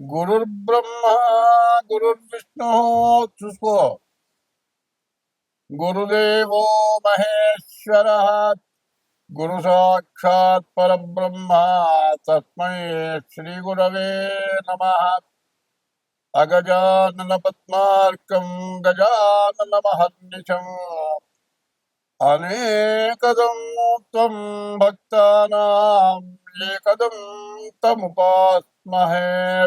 गुरुर् ब्रह्मा गुरुर्विष्णु, चुस्को. गुरुदेव महेश्वर, गुरु साक्षात परब्रह्म, तस्म श्री गुरव नम. अगजानन पद्मार्कं गजानन महर्निशम् अनेकदं त्वं तमुपास्महे.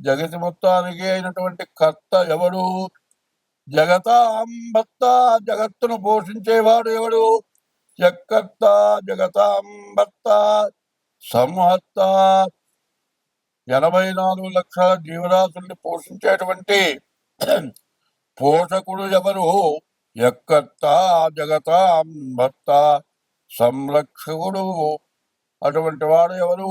జగతి మొత్తానికి అయినటువంటి కర్త ఎవడు? జగత అంబత్త జగత్తును పోషించేవాడు ఎవడు? జగత్త జగతాంబత్త సంహత్త ఎనభై నాలుగు లక్షల జీవరాశుల్ని పోషించేటువంటి పోషకుడు ఎవరు? ఎక్కత్త జగతాం అంబత్త సంరక్షకుడు. అటువంటి వాడు ఎవరు?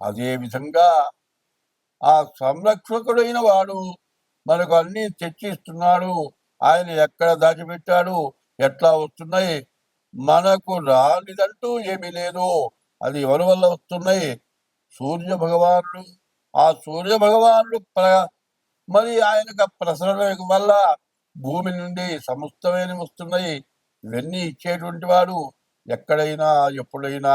అదే విధంగా ఆ సంరక్షకుడైన వాడు మనకు అన్ని తెచ్చిస్తున్నాడు. ఆయన ఎక్కడ దాచిపెట్టాడు? ఎట్లా వస్తున్నాయి? మనకు రానిదంటూ ఏమీ లేదు. అది ఎవరి వల్ల వస్తున్నాయి? సూర్య భగవానుడు. ఆ సూర్య భగవానుడు ప్ర మరి ఆయనకు ప్రసరణ వల్ల భూమి నుండి సమస్తమైన వస్తున్నాయి. ఇవన్నీ ఇచ్చేటువంటి వాడు ఎక్కడైనా ఎప్పుడైనా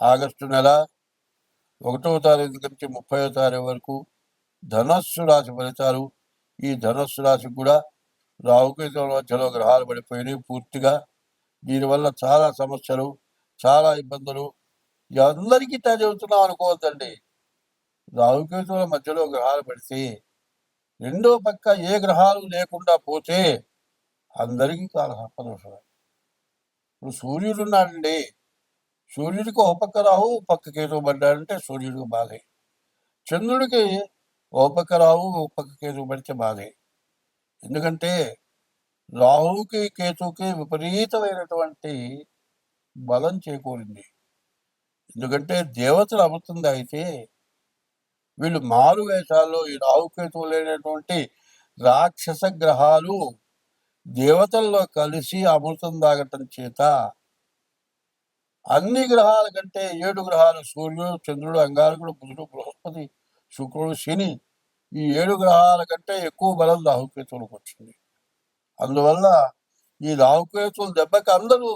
ఆగస్టు నెల ఒకటవ తారీఖు నుంచి ముప్పై తారీఖు వరకు ధనస్సు రాశి ఫలితాలు ఈ ధనస్సు రాశికి కూడా రాహుకేతుల మధ్యలో గ్రహాలు పడిపోయినాయి పూర్తిగా. దీనివల్ల చాలా సమస్యలు చాలా ఇబ్బందులు. అందరికీ ఇట్లా చెబుతున్నాం అనుకోవద్దండి. రాహుకేతువుల మధ్యలో గ్రహాలు పడితే రెండో పక్క ఏ గ్రహాలు లేకుండా పోతే అందరికీ కాలహపదోషమే ఇప్పుడు సూర్యుడు ఉన్నాడండి. సూర్యుడికి ఒక పక్క రాహు పక్క కేతువు పడ్డాడంటే సూర్యుడికి బాధే. చంద్రుడికి ఒక పక్క రాహు పక్క కేతువు పడితే బాధే. ఎందుకంటే రాహుకి కేతువుకి విపరీతమైనటువంటి బలం చేకూరింది. ఎందుకంటే దేవతలు అమృతంగా అయితే వీళ్ళు మారు వేషాల్లో ఈ రాహుకేతువు లేనటువంటి రాక్షస గ్రహాలు దేవతల్లో కలిసి అమృతం తాగటం చేత అన్ని గ్రహాల కంటే ఏడు గ్రహాలు సూర్యుడు చంద్రుడు అంగారకుడు బుధుడు బృహస్పతి శుక్రుడు శని ఈ ఏడు గ్రహాల కంటే ఎక్కువ బలం రాహుకేతువులకు వచ్చింది. అందువల్ల ఈ రాహుకేతువుల దెబ్బకి అందరూ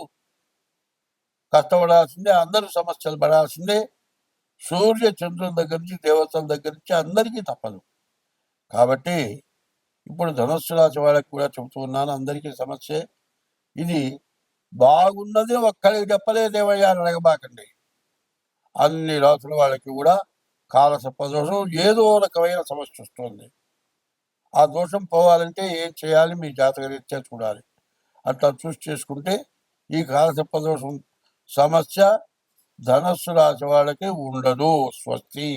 కష్టపడాల్సిందే అందరూ సమస్యలు పడాల్సిందే. సూర్య చంద్రుల దగ్గర నుంచి దేవతల దగ్గర నుంచి అందరికీ తప్పదు. కాబట్టి ఇప్పుడు ధనుస్సు రాశి వాళ్ళకి కూడా చెబుతూ ఉన్నాను అందరికీ సమస్య. ఇది బాగున్నది ఒక్కరికి చెప్పలేదేమయ్యా అని అడగబాకండి. అన్ని రాసుల వాళ్ళకి కూడా కాలసర్ప దోషం ఏదో రకమైన సమస్య వస్తుంది. ఆ దోషం పోవాలంటే ఏం చేయాలి? మీ జాతక రీత్యా చూడాలి. అట్లా చూసి చేసుకుంటే ఈ కాలసర్ప దోషం సమస్య ధనస్సు రాశి వాళ్ళకి ఉండదు. స్వస్తి.